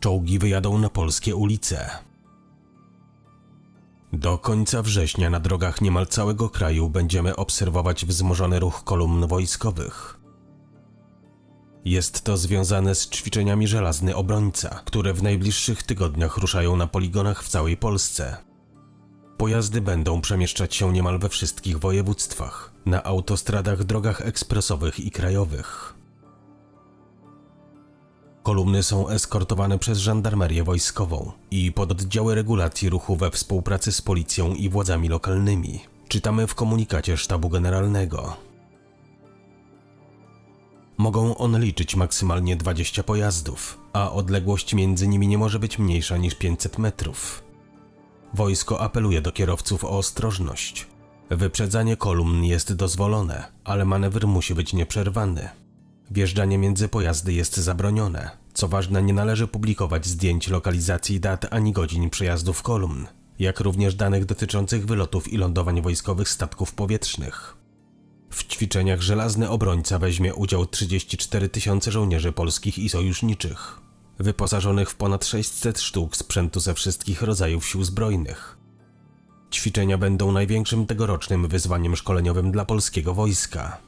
Czołgi wyjadą na polskie ulice. Do końca września na drogach niemal całego kraju będziemy obserwować wzmożony ruch kolumn wojskowych. Jest to związane z ćwiczeniami Żelazny Obrońca, które w najbliższych tygodniach ruszają na poligonach w całej Polsce. Pojazdy będą przemieszczać się niemal we wszystkich województwach, na autostradach, drogach ekspresowych i krajowych. Kolumny są eskortowane przez żandarmerię wojskową i pododdziały regulacji ruchu we współpracy z policją i władzami lokalnymi. Czytamy w komunikacie sztabu generalnego. Mogą one liczyć maksymalnie 20 pojazdów, a odległość między nimi nie może być mniejsza niż 500 metrów. Wojsko apeluje do kierowców o ostrożność. Wyprzedzanie kolumn jest dozwolone, ale manewr musi być nieprzerwany. Wjeżdżanie między pojazdy jest zabronione. Co ważne, nie należy publikować zdjęć lokalizacji dat ani godzin przejazdów kolumn, jak również danych dotyczących wylotów i lądowań wojskowych statków powietrznych. W ćwiczeniach Żelazny Obrońca weźmie udział 34 tysiące żołnierzy polskich i sojuszniczych, wyposażonych w ponad 600 sztuk sprzętu ze wszystkich rodzajów sił zbrojnych. Ćwiczenia będą największym tegorocznym wyzwaniem szkoleniowym dla polskiego wojska.